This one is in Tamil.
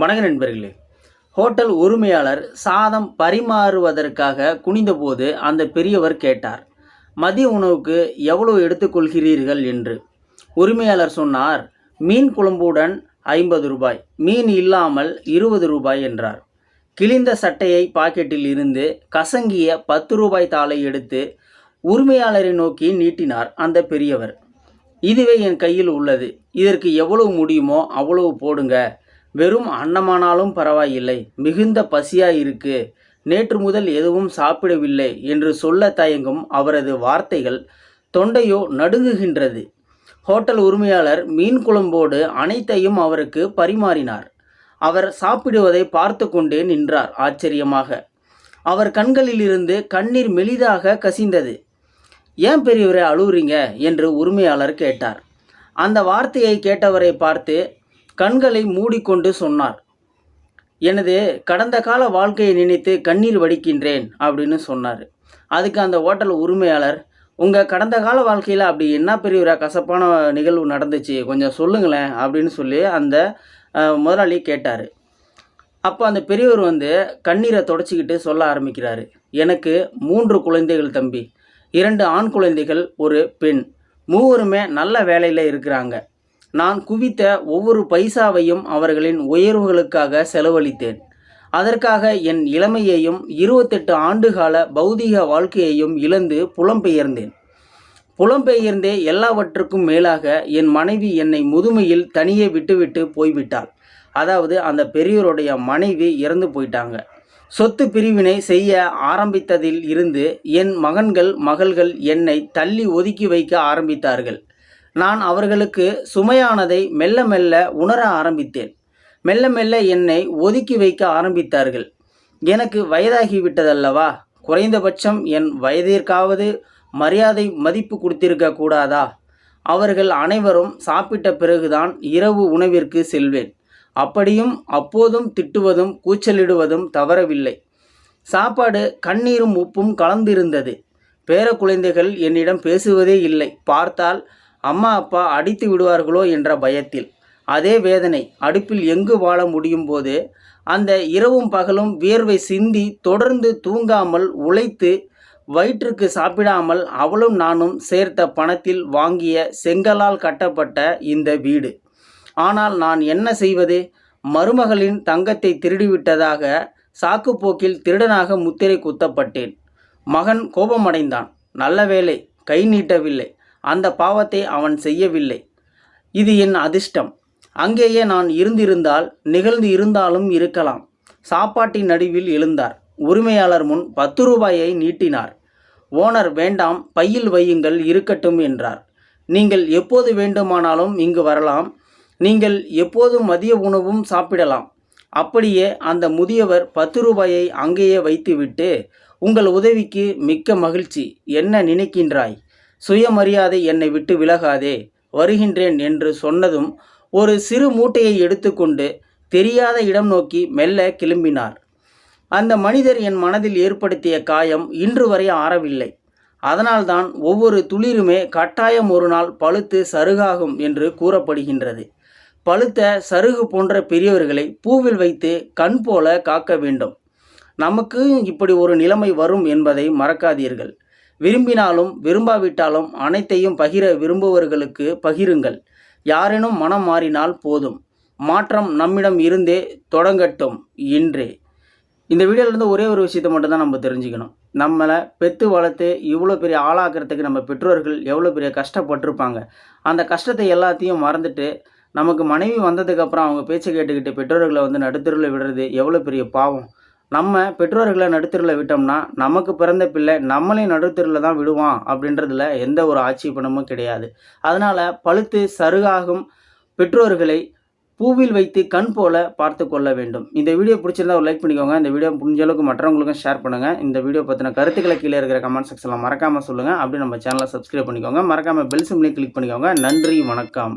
வணக்க நண்பர்களே. ஹோட்டல் உரிமையாளர் சாதம் பரிமாறுவதற்காக குனிந்தபோது அந்த பெரியவர் கேட்டார் மதிய உணவுக்கு எவ்வளவு எடுத்துக்கொள்கிறீர்கள் என்று. உரிமையாளர் சொன்னார் மீன் குழம்புடன் ஐம்பது ரூபாய் மீன் இல்லாமல் இருபது ரூபாய் என்றார். கிழிந்த சட்டையை பாக்கெட்டில் இருந்து கசங்கிய பத்து ரூபாய் தாளை எடுத்து உரிமையாளரை நோக்கி நீட்டினார் அந்த பெரியவர். இதுவே என் கையில் உள்ளது. இதற்கு எவ்வளவு முடியுமோ அவ்வளவு போடுங்க. வெறும் அன்னமானாலும் பரவாயில்லை. மிகுந்த பசியா இருக்கு நேற்று முதல் எதுவும் சாப்பிடவில்லை என்று சொல்ல தயங்கும் அவரது வார்த்தைகள் தொண்டையோ நடுங்குகின்றது. ஹோட்டல் உரிமையாளர் மீன் குழம்போடு அனைத்தையும் அவருக்கு பரிமாறினார். அவர் சாப்பிடுவதை பார்த்து கொண்டே நின்றார் ஆச்சரியமாக. அவர் கண்களிலிருந்து கண்ணீர் மெலிதாக கசிந்தது. ஏன் பெரியவரை அழுவுறீங்க? என்று உரிமையாளர் கேட்டார். அந்த வார்த்தையை கேட்டவரை பார்த்து கண்களை மூடிக்கொண்டு சொன்னார். எனது கடந்த கால வாழ்க்கையை நினைத்து கண்ணீர் வடிக்கின்றேன் அப்படின்னு சொன்னார். அதுக்கு அந்த ஹோட்டல் உரிமையாளர் உங்கள் கடந்த கால வாழ்க்கையில் அப்படி என்ன பெரியவரா கசப்பான நிகழ்வு நடந்துச்சு? கொஞ்சம் சொல்லுங்களேன் அப்படின்னு சொல்லி அந்த முதலாளி கேட்டார். அப்போ அந்த பெரியவர் வந்து கண்ணீரை தொடச்சிக்கிட்டு சொல்ல ஆரம்பிக்கிறாரு. எனக்கு மூன்று குழந்தைகள் தம்பி. இரண்டு ஆண் குழந்தைகள் ஒரு பெண். மூவருமே நல்ல வேலையில் இருக்கிறாங்க. நான் குவித்த ஒவ்வொரு பைசாவையும் அவர்களின் உயர்வுகளுக்காக செலவழித்தேன். அதற்காக என் இளமையையும் இருபத்தெட்டு ஆண்டுகால பௌதீக வாழ்க்கையையும் இழந்து புலம்பெயர்ந்தேன். புலம்பெயர்ந்தே எல்லாவற்றுக்கும் மேலாக என் மனைவி என்னை முதுமையில் தனியே விட்டுவிட்டு போய்விட்டாள். அதாவது அந்த பெரியோருடைய மனைவி இறந்து போயிட்டாங்க. சொத்து பிரிவினை செய்ய ஆரம்பித்ததில் இருந்து என் மகன்கள் மகள்கள் என்னை தள்ளி ஒதுக்கி வைக்க ஆரம்பித்தார்கள். நான் அவர்களுக்கு சுமையானதை மெல்ல மெல்ல உணர ஆரம்பித்தேன். மெல்ல மெல்ல என்னை ஒதுக்கி வைக்க ஆரம்பித்தார்கள். எனக்கு வயதாகிவிட்டதல்லவா? குறைந்தபட்சம் என் வயதிற்காவது மரியாதை மதிப்பு கொடுத்திருக்க கூடாதா? அவர்கள் அனைவரும் சாப்பிட்ட பிறகுதான் இரவு உணவிற்கு செல்வேன். அப்படியும் அப்போதும் திட்டுவதும் கூச்சலிடுவதும் தவறவில்லை. சாப்பாடு கண்ணீரும் உப்பும் கலந்திருந்தது. பேர குழந்தைகள் என்னிடம் பேசுவதே இல்லை. பார்த்தால் அம்மா அப்பா அடித்து விடுவார்களோ என்ற பயத்தில். அதே வேதனை அடுப்பில் எங்கு வாழ முடியும் போது அந்த இரவும் பகலும் வியர்வை சிந்தி தொடர்ந்து தூங்காமல் உழைத்து வயிற்றுக்கு சாப்பிடாமல் அவளும் நானும் சேர்த்த பணத்தில் வாங்கிய செங்கலால் கட்டப்பட்ட இந்த வீடு. ஆனால் நான் என்ன செய்வது? மருமகளின் தங்கத்தை திருடிவிட்டதாக சாக்குப்போக்கில் திருடனாக முத்திரை குத்தப்பட்டேன். மகன் கோபமடைந்தான். நல்ல வேளை கை நீட்டவில்லை. அந்த பாவத்தை அவன் செய்யவில்லை. இது என் அதிர்ஷ்டம். அங்கேயே நான் இருந்திருந்தால் நிகழ்ந்து இருந்தாலும் இருக்கலாம். சாப்பாட்டின் நடுவில் எழுந்தார். உரிமையாளர் முன் பத்து ரூபாயை நீட்டினார். ஓனர் வேண்டாம் பையில் வையுங்கள் இருக்கட்டும் என்றார். நீங்கள் எப்போது வேண்டுமானாலும் இங்கு வரலாம். நீங்கள் எப்போதும் மதிய உணவும் சாப்பிடலாம். அப்படியே அந்த முதியவர் பத்து ரூபாயை அங்கேயே வைத்துவிட்டு உங்கள் உதவிக்கு மிக்க மகிழ்ச்சி. என்ன நினைக்கின்றாய்? சுயமரியாதை என்னை விட்டு விலகாதே வருகின்றேன் என்று சொன்னதும் ஒரு சிறு மூட்டையை எடுத்துக்கொண்டு தெரியாத இடம் நோக்கி மெல்ல கிளம்பினார். அந்த மனிதர் என் மனதில் ஏற்படுத்திய காயம் இன்று வரை ஆறவில்லை. அதனால்தான் ஒவ்வொரு துளிருமே கட்டாயம் ஒரு நாள் பழுத்து சருகாகும் என்று கூறப்படுகின்றது. பழுத்த சருகு போன்ற பெரியவர்களை பூவில் வைத்து கண் போல காக்க வேண்டும். நமக்கு இப்படி ஒரு நிலைமை வரும் என்பதை மறக்காதீர்கள். விரும்பினாலும் விரும்பாவிட்டாலும் அனைத்தையும் பகிர விரும்புவர்களுக்கு பகிருங்கள். யாரேனும் மனம் மாறினால் போதும். மாற்றம் நம்மிடம் இருந்தே தொடங்கட்டும் இன்றே. இந்த வீடியோலேருந்து ஒரே ஒரு விஷயத்தை மட்டும்தான் நம்ம தெரிஞ்சுக்கணும். நம்மளை பெற்று வளர்த்து இவ்வளோ பெரிய ஆளாக்குறதுக்கு நம்ம பெற்றோர்கள் எவ்வளோ பெரிய கஷ்டப்பட்டிருப்பாங்க. அந்த கஷ்டத்தை எல்லாத்தையும் மறந்துட்டு நமக்கு மனைவி வந்ததுக்கப்புறம் அவங்க பேச்சை கேட்டுக்கிட்டு பெற்றோர்களை வந்து நடுத்தருவில் விடுறது எவ்வளோ பெரிய பாவம். நம்ம பெற்றோர்களை நடுத்தருவில் விட்டோம்னா நமக்கு பிறந்த பிள்ளை நம்மளையும் நடுத்தருவில் தான் விடுவான் அப்படின்றதுல எந்த ஒரு ஆட்சேபனமும் கிடையாது. அதனால் பழுத்து சருகாகும் பெற்றோர்களை பூவில் வைத்து கண் போல பார்த்து கொள்ள வேண்டும். இந்த வீடியோ பிடிச்சிருந்தா ஒரு லைக் பண்ணிக்கோங்க. இந்த வீடியோ முடிஞ்ச அளவுக்கு மற்றவங்களுக்கும் ஷேர் பண்ணுங்கள் இந்த வீடியோ பற்றின கருத்துக்களை கீழே இருக்கிற கமெண்ட் செக்ஷனில் மறக்காமல் சொல்லுங்கள் அப்படி நம்ம சேனலை சப்ஸ்கிரைப் பண்ணிக்கோங்க. மறக்காமல் பெல் சிம்லையும் கிளிக் பண்ணிக்கோங்க. நன்றி வணக்கம்.